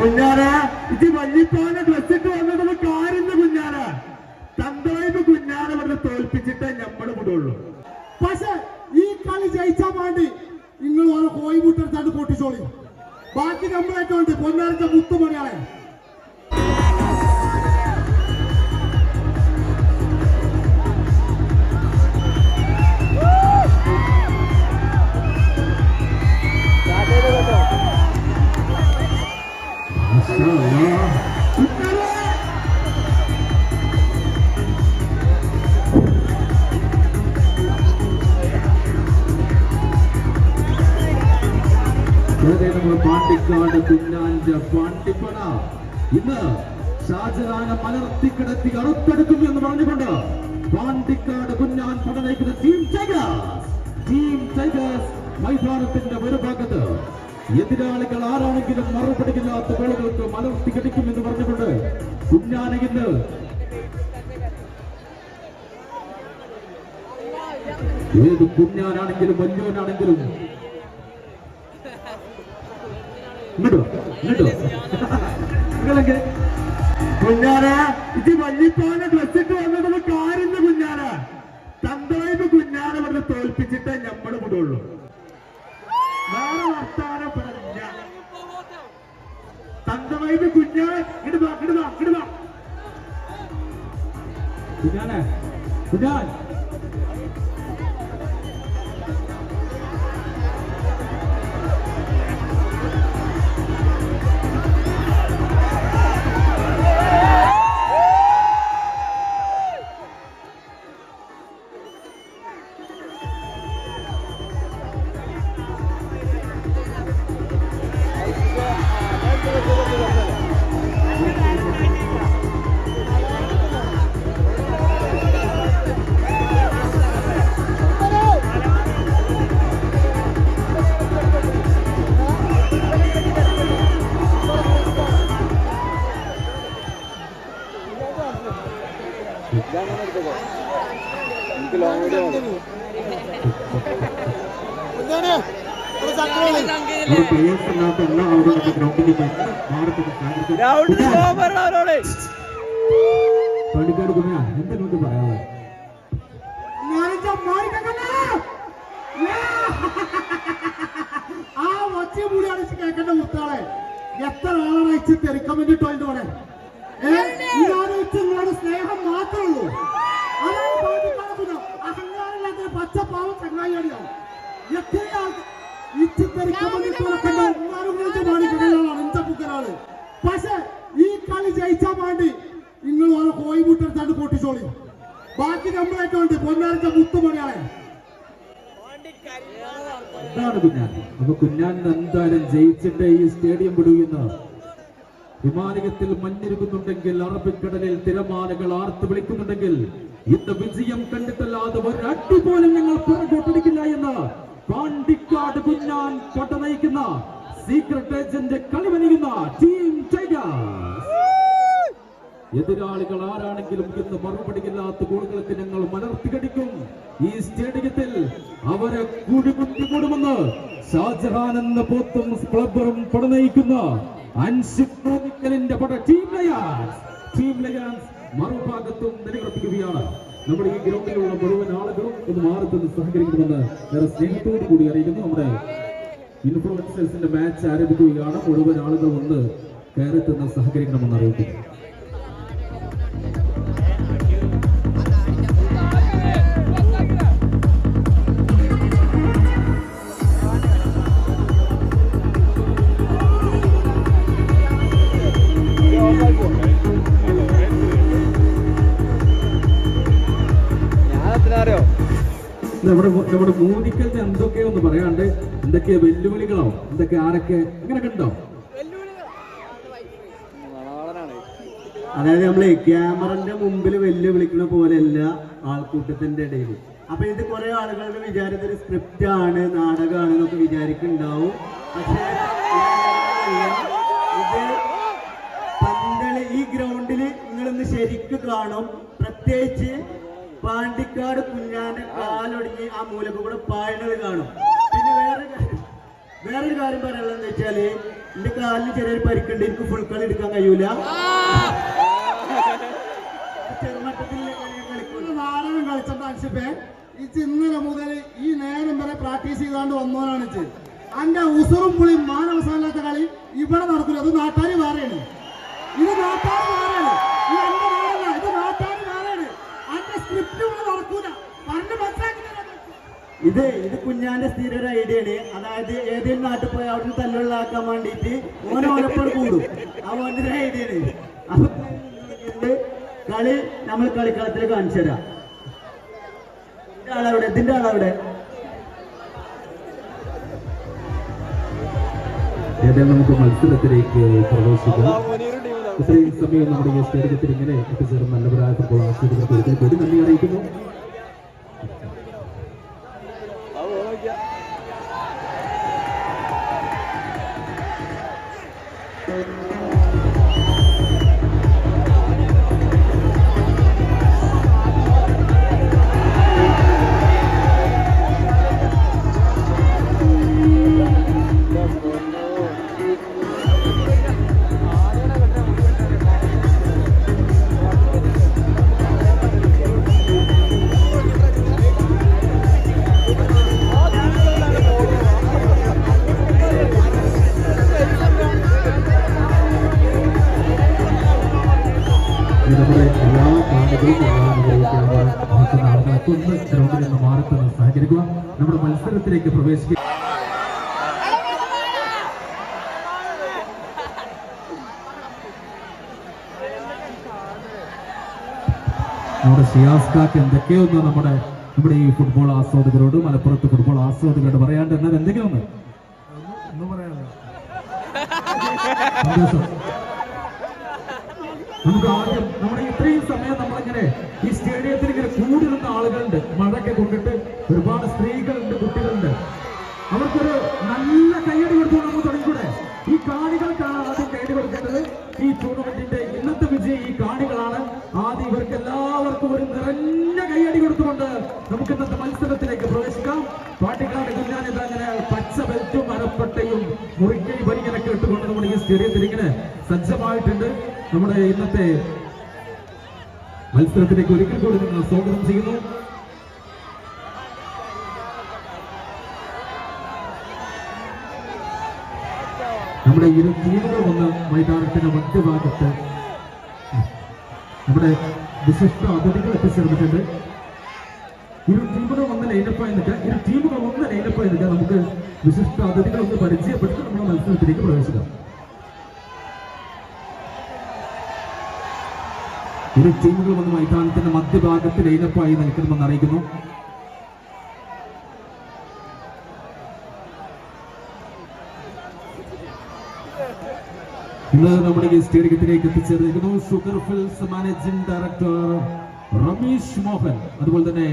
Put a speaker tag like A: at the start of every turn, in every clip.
A: കുഞ്ഞാര ഇത് വല്യപ്പാന ഡ്രസ് ഇട്ട് വന്നത് കാരുന്ന കുഞ്ഞാര. തന്തവൈബ് കുഞ്ഞാര ഇവിടെ തോൽപ്പിച്ചിട്ടേ ഞമ്മൾ വിടുള്ളൂ.
B: പക്ഷെ ഈ കളി ജയിച്ചാൽ വേണ്ടി നിങ്ങൾ ഓരോ കോയി മുട്ടെടുത്താണ്ട് പൊട്ടിച്ചോളി. ബാക്കി നമ്മളായിട്ട് ഉണ്ട് പൊന്നാരത്തെ മുത്തുമണിയാളെ
C: പാണ്ടിക്കാട് കുഞ്ഞാന്റെ പാണ്ടിപ്പട ഇന്ന് ഷാജഹാനെ മലർത്തിക്കിടത്തി അറുത്തെടുക്കും എന്ന് പറഞ്ഞുകൊണ്ട് പാണ്ടിക്കാട് കുഞ്ഞാൻ പടനയിക്കുന്ന ടീം ടൈഗേഴ്സ് ടീം ടൈഗേഴ്സ് മൈതാനത്തിന്റെ ഒരു ഭാഗത്ത് എതിരാളികൾ ആരാണെങ്കിലും മറുപടിയില്ലാത്ത ഗോളുകൾക്ക് മലർത്തിക്കടിക്കും എന്ന് പറഞ്ഞുകൊണ്ട് കുഞ്ഞാനെ ഇന്ന് ഏത് കുഞ്ഞാനാണെങ്കിലും വല്യോനാണെങ്കിലും ഇങ്ങോട്ടോ ഇങ്ങോട്ടോ നിങ്ങളൊക്കെ
A: കുഞ്ഞാര ഇത് വല്യപ്പാന ഡ്രസ് ഇട്ട് വന്നത് കാരുന്ന കുഞ്ഞാര. തന്തവൈബ് കുഞ്ഞാര ഇവിടെ തോൽപ്പിച്ചിട്ടേ നമ്മൾ വിടുള്ളൂ വേറെ വർത്താനം പറഞ്ഞ തന്തവൈബ് കുഞ്ഞാ ഇടുവാ ഇടുവാ ഇടുവാ
C: കുഞ്ഞാനെ കുഞ്ഞാൻ. പാണ്ടിക്കാട് കുഞ്ഞാൻ എന്താ
B: ഞാനിന്റെ മാറിക്കണ്ട ആ ഒച്ച മൂടി അടിച്ച് കേൾക്കേണ്ട മുത്താളെ എത്ര ആളാണ് അയച്ച് തെറിക്കാൻ വേണ്ടിട്ടോ അതിന്റെ കൂടെ വെച്ച് സ്നേഹം മാത്രമേ ഉള്ളൂ അതാണ് പാട്ടിക്കാണുന്നത് അഹങ്കാരമില്ലാത്ത പച്ച പാവം ചങ്ങായിയാണ് എത്ര ആൾക്ക് ഇച്ച് തെറിക്കാൻ വേണ്ടിട്ട് മാണിക്കടലാണ് ഇഞ്ചപ്പുക്കരാണ് പക്ഷെ ഈ കളി ജയിച്ചാൽ വേണ്ടി നിങ്ങൾ ഓരോ കോയി മുട്ടെടുത്താണ്ട് പൊട്ടിച്ചോളി. ബാക്കി നമ്മളായിട്ട് ഉണ്ട് പൊന്നാരത്തെ മുത്തുമണിയാളെ.
C: എന്താണ് കുഞ്ഞാൻ അപ്പൊ കുഞ്ഞാൻ എന്തായാലും ജയിച്ചിട്ട് ഈ സ്റ്റേഡിയം വിടുകയെന്ന്? ഹിമാലയത്തിൽ മഞ്ഞിരുകുന്നുണ്ടെങ്കിൽ അറബിക്കടലിൽ തിരമാലകൾ ആർത്ത് വിളിക്കുന്നുണ്ടെങ്കിൽ ഇന്ന് വിജയം കണ്ടിട്ടല്ലാതെ ഒരട്ടി പോലും ഞങ്ങൾ പുറകോട്ടടിക്കില്ല എന്ന് പാണ്ടിക്കാട് കുഞ്ഞാൻ കൊട്ട നയിക്കുന്ന സീക്രട്ട് ഏജന്റ് കളിവനിക്കുന്ന ടീം ടൈഗേഴ്സ് എതിരാളികൾ ആരാണെങ്കിലും ഇന്ന് മറുപടിയില്ലാത്ത ഗോളുകൾക്ക് ഞങ്ങൾ മലർത്തികടിക്കും ഈ സ്റ്റേഡിയത്തിൽ അവരെ കുടിമുട്ടിക്കൂടുമെന്ന് ഷാജഹാൻ എന്ന പോത്തും ക്ലബറും പടനയിക്കുന്ന പട ടീം ലയാൻസ് ടീം ലയൺസ് മറുഭാഗത്തും നിലയുറപ്പിക്കുകയാണ് നമ്മുടെ ഈ ഗ്രൗണ്ടിലുള്ള മുഴുവൻ ആളുകളും ഒന്ന് മാറത്തുനിന്ന് സഹകരിക്കണമെന്ന് ഏറെ സ്നേഹത്തോടു കൂടി അറിയിക്കുന്നു നമ്മുടെ ഇൻഫ്ലുവൻസേഴ്സിന്റെ മാച്ച് ആരംഭിക്കുകയാണ്. മുഴുവൻ ആളുകൾ ഒന്ന് കയറത്തുനിന്ന് സഹകരിക്കണമെന്ന് അറിയിക്കുന്നു. നമ്മുടെ നമ്മുടെ മോദിക്കലിന് എന്തൊക്കെയോ ഒന്ന് പറയാണ്ട് എന്തൊക്കെ വെല്ലുവിളികളോ എന്തൊക്കെ ആരൊക്കെ അങ്ങനെയൊക്കെ ഉണ്ടോ?
A: അതായത് നമ്മളെ ക്യാമറന്റെ മുമ്പിൽ വെല്ലുവിളിക്കുന്ന പോലെയല്ല ആൾക്കൂട്ടത്തിന്റെ ഇടയിൽ അപ്പൊ ഇത് കുറെ ആളുകളുടെ വിചാരത്തിൽ സ്ക്രിപ്റ്റ് ആണ് നാടകമാണ് എന്നൊക്കെ വിചാരിക്കുന്നുണ്ടാവും. പക്ഷേ ഇത് പന്തളി ഈ ഗ്രൗണ്ടിൽ നിങ്ങളിന്ന് ശരിക്ക് കാണും. പ്രത്യേകിച്ച് പാണ്ടിക്കാട് കുഞ്ഞാന്റെ കാലൊടിഞ്ഞ് ആ മൂലക്ക് കൂടെ പായണത് കാണും. പിന്നെ വേറെ വേറൊരു കാര്യം പറയാനുള്ളത് വെച്ചാൽ എന്റെ കാലിന് ചെറിയൊരു പരിക്കുണ്ട് എനിക്ക് ഫുൾ കളി എടുക്കാൻ കഴിയൂല.
B: ചെറുമട്ടത്തിൽ നാടകം കളിച്ചിട്ട് അൻഷിപ്പേ ഇച്ച് ഇന്നലെ മുതൽ ഈ നേരം വരെ പ്രാക്ടീസ് ചെയ്താണ്ട് വന്നവനാണ് അന്റെ ഉസറും പുളിയും മാനവസാനത്തെ കളി ഇവിടെ നടക്കില്ല അത് നാട്ടാര് വേറെയാണ് ഇത് നാട്ടാര് വേറെയാണ് ഈ എന്റെ ഇത്
A: ഇത് കുഞ്ഞാന്റെ സ്ഥിര ഒരു ഐഡിയ ആണ് അതായത് ഏതെങ്കിലും നാട്ടിൽ പോയി അവിടുന്ന് തല്ലുള്ളാക്കാൻ വേണ്ടിയിട്ട് ഓൻ ഓലപ്പോട് കൂടും. ആ ഓന്റെ ഒരു ഐഡിയ ആണ് അപ്പൊ കളി നമ്മൾ കളിക്കളത്തിൽ കാണിച്ചു തരാം. ഇതിന്റെ ആളവിടെ ഇതിന്റെ ആളവിടെ
C: ഏതായാലും നമുക്ക് മത്സരത്തിലേക്ക് പ്രവേശിക്കാം. ഇത്രയും സമയം നമ്മുടെ ഈ സ്റ്റേഡിയത്തിൽ ഇങ്ങനെ എത്തിച്ചേർന്ന നല്ലവരായ ഫുട്ബോൾ ആസ്വദികർക്ക് കൂടി നന്ദി അറിയിക്കുന്നു. നമ്മുടെ ഷിയാസ് കാക്ക് എന്തൊക്കെയൊന്ന് നമ്മുടെ നമ്മുടെ ഈ ഫുട്ബോൾ ആസ്വാദകരോട് മലപ്പുറത്ത് ഫുട്ബോൾ ആസ്വാദകരോട് പറയാണ്ട് എന്നാൽ എന്തെങ്കിലും നമുക്ക് ആദ്യം നമ്മുടെ ഇത്രയും സമയം നമ്മളിങ്ങനെ ഈ സ്റ്റേഡിയത്തിൽ ഇങ്ങനെ കൂടി നിന്ന ആളുകളുണ്ട്. മഴയൊക്കെ കൊണ്ടിട്ട് ഒരുപാട് സ്ത്രീകളുണ്ട് കുട്ടികളുണ്ട്. അവർക്കൊരു നല്ല കയ്യടി കൊടുത്തു നമുക്ക് തുടങ്ങിക്കൂടെ ഈ കാണികൾക്കാണ് നിറഞ്ഞ കൈയടി കൊടുത്തുകൊണ്ട് നമുക്ക് ഇന്നത്തെ മത്സരത്തിലേക്ക് പ്രവേശിക്കാം. പാട്ടിക്കാട് കുഞ്ഞാനിത് അങ്ങനെ പച്ച ബെൽറ്റും അരപ്പട്ടയും മുറിക്കൈ വരികനൊക്കെ ഇട്ടുകൊണ്ട് നമ്മുടെ ഈ സ്റ്റേഡിയത്തിൽ ഇങ്ങനെ സജ്ജമായിട്ടുണ്ട്. നമ്മുടെ ഇന്നത്തെ മത്സരത്തിലേക്ക് ഒരിക്കൽ കൂടി നിങ്ങൾ സ്വാഗതം ചെയ്യുന്നു. നമ്മുടെ ഇരു ടീമുകൾ വന്ന് മൈതാനത്തിന്റെ മധ്യഭാഗത്ത്. നമ്മുടെ വിശിഷ്ട അതിഥികൾ എത്തിച്ചേർന്നിട്ടുണ്ട്. ഇരു ടീമുകൾ വന്ന് ലൈനപ്പായി നിൽക്കുക ഇരു ടീമുകൾ വന്ന് ലൈനപ്പായി നിൽക്കുക നമുക്ക് വിശിഷ്ട അതിഥികൾ ഒന്ന് പരിചയപ്പെട്ട് നമ്മുടെ മത്സരത്തിലേക്ക് പ്രവേശിക്കാം. ഇരു ടീമുകൾ വന്ന് മൈതാനത്തിന്റെ മധ്യഭാഗത്ത് ലൈനപ്പായി നിൽക്കണമെന്ന് അറിയിക്കുന്നു. ഇന്ന് നമ്മുടെ സ്റ്റേഡിയത്തിലേക്ക് എത്തിച്ചേർന്നിരിക്കുന്നു sugar fills managing director Rameesh Mohan അതുപോലെ തന്നെ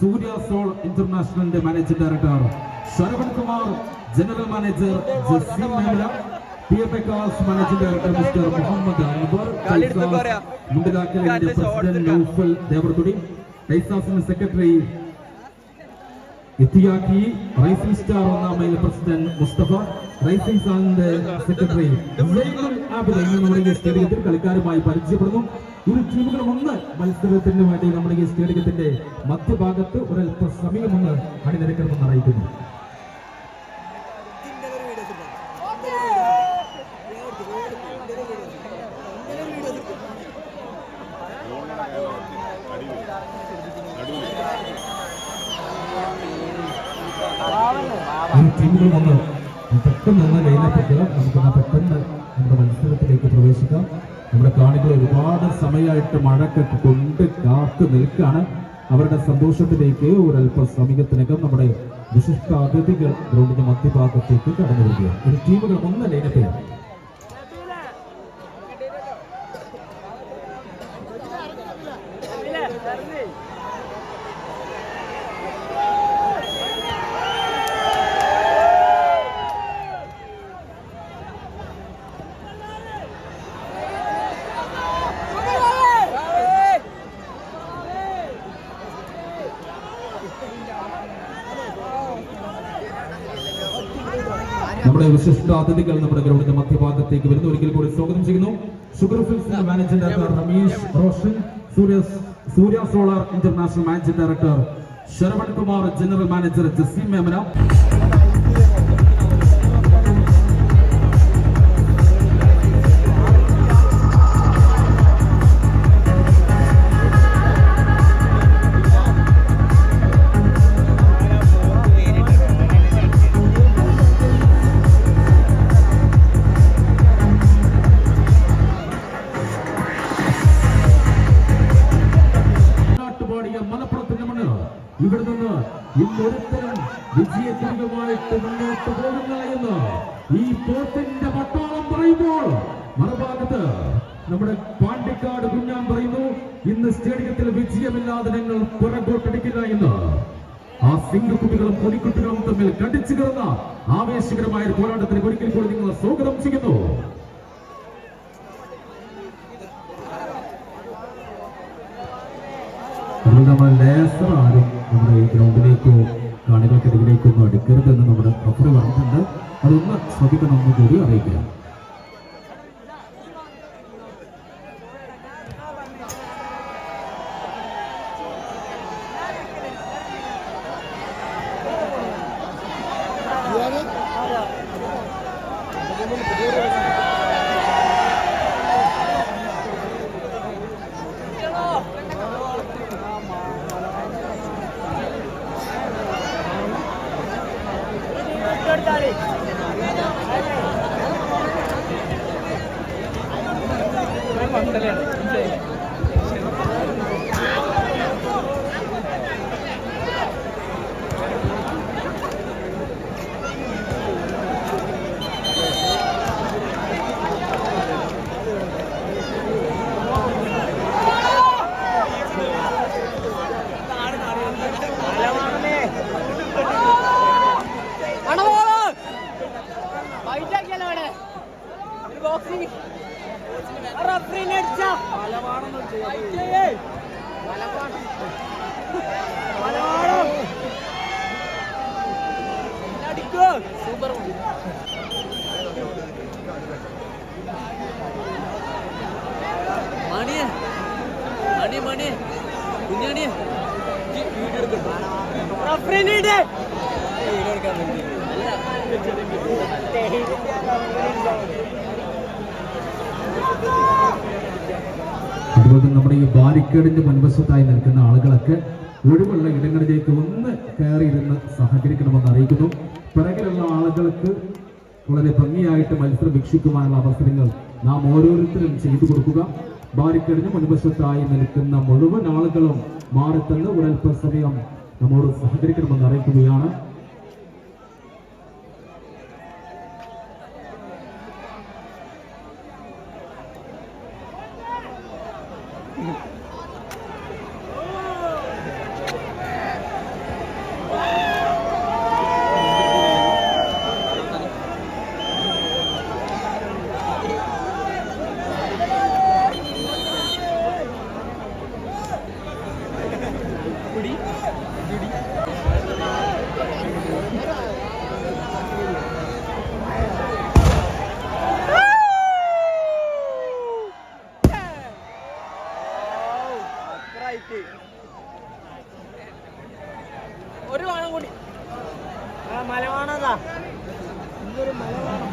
C: Surya soul ഇന്റർനാഷണലിന്റെ managing director Saravan Kumar general manager Jaseem Memala P F എക്കാസ് managing director mister Muhammad മുണ്ടലാക്കലിന്റെ പ്രസിഡന്റ് നൌഫൽ ദേവർതുടി ഐസാസിന്റെ സെക്രട്ടറി റൈസിംഗ് സ്റ്റാർ ഒന്നാമയിലെ പ്രസിഡന്റ് മുസ്തഫ റൈസിംഗ് സെക്രട്ടറി സ്റ്റേഡിയത്തിൽ കളിക്കാരുമായി പരിചയപ്പെടുന്നു. ഇരു ടീമുകളും ഒന്ന് മത്സരത്തിന് വേണ്ടി നമ്മുടെ ഈ സ്റ്റേഡിയത്തിന്റെ മധ്യഭാഗത്ത് ഒരൽപ്പ സമയമൊന്ന് അണിനിരക്കണമെന്ന് അറിയിക്കുന്നു. ടീമുകൾ വന്ന് പെട്ടെന്ന് ഒന്ന് നമുക്ക് പെട്ടെന്ന് നമ്മുടെ മത്സരത്തിലേക്ക് പ്രവേശിക്കാം. നമ്മുടെ കാണികൾ ഒരുപാട് സമയമായിട്ട് മഴക്കെ കൊണ്ട് കാത്തു നിൽക്കുകയാണ്. അവരുടെ സന്തോഷത്തിലേക്ക് ഒരല്പ സമയത്തിനകം നമ്മുടെ വിശിഷ്ട അതിഥികൾ ഗ്രൗണ്ടിന്റെ മധ്യഭാഗത്തേക്ക് കടന്നു വരികയാണ്. ഒരു ടീമുകൾ ഒന്ന് ലൈനപ്പിക്കുക നമ്മുടെ വിശിഷ്ട അതിഥികൾ നമ്മുടെ ഗ്രൗണ്ടിന്റെ മധ്യഭാഗത്തേക്ക് വരുന്നു. ഒരിക്കൽ കൂടി സ്വാഗതം ചെയ്യുന്നു. Sugar fills managing director Rameesh Roshan Surya Surya solar international managing director Saravan Kumar general manager Jaseem Memana. പറയുമ്പോൾ മറുഭാഗത്ത് നമ്മുടെ പാണ്ടിക്കാട് കുഞ്ഞാൻ പറയുന്നു ഇന്ന് സ്റ്റേഡിയത്തിൽ വിജയമില്ലാതെ ഞങ്ങൾ പുറകോട്ടടിക്കില്ല എന്ന്. ആ സിംഗക്കുട്ടികളും പൊടിക്കുട്ടികളും തമ്മിൽ കടിച്ചു കിടന്ന ആവേശകരമായ ഒരു പോരാട്ടത്തിന് ഒരിക്കൽ കൂടി നിങ്ങൾ സ്വാഗതം ചെയ്യുന്നു. ലേസർ ആരും നമ്മുടെ ഈ ഗ്രൗണ്ടിലേക്കോ കാണികൾക്കിടയിലേക്കോ ഒന്നും അടുക്കരുതെന്ന് നമ്മുടെ റഫറി പറഞ്ഞിട്ടുണ്ട്. അതൊന്ന് ശ്രദ്ധിക്കണമെന്ന് കൂടി അറിയിക്കുക
D: Ready? കുഞ്ഞാണി. കുഞ്ഞാണിയെ വീഡിയോ
C: അതുപോലെ നമ്മുടെ ഈ ബാരിക്കേഡിന്റെ മുൻവശത്തായി നിൽക്കുന്ന ആളുകളൊക്കെ ഒഴിവുള്ള ഇടങ്ങളിലേക്ക് ഒന്ന് കയറിയിരുന്ന് സഹകരിക്കണമെന്ന് അറിയിക്കുന്നു. പിറകിലുള്ള ആളുകൾക്ക് വളരെ ഭംഗിയായിട്ട് മത്സരം വീക്ഷിക്കുവാനുള്ള അവസരങ്ങൾ നാം ഓരോരുത്തരും ചെയ്തു കൊടുക്കുക. ബാരിക്കേഡിന് മുൻവശത്തായി നിൽക്കുന്ന മുഴുവൻ ആളുകളും മാറിത്തന്ന് ഒരല്പസമയം നമ്മോട് സഹകരിക്കണമെന്ന് അറിയിക്കുകയാണ്.
D: മലവാണതാ ഇതൊരു മലവാണം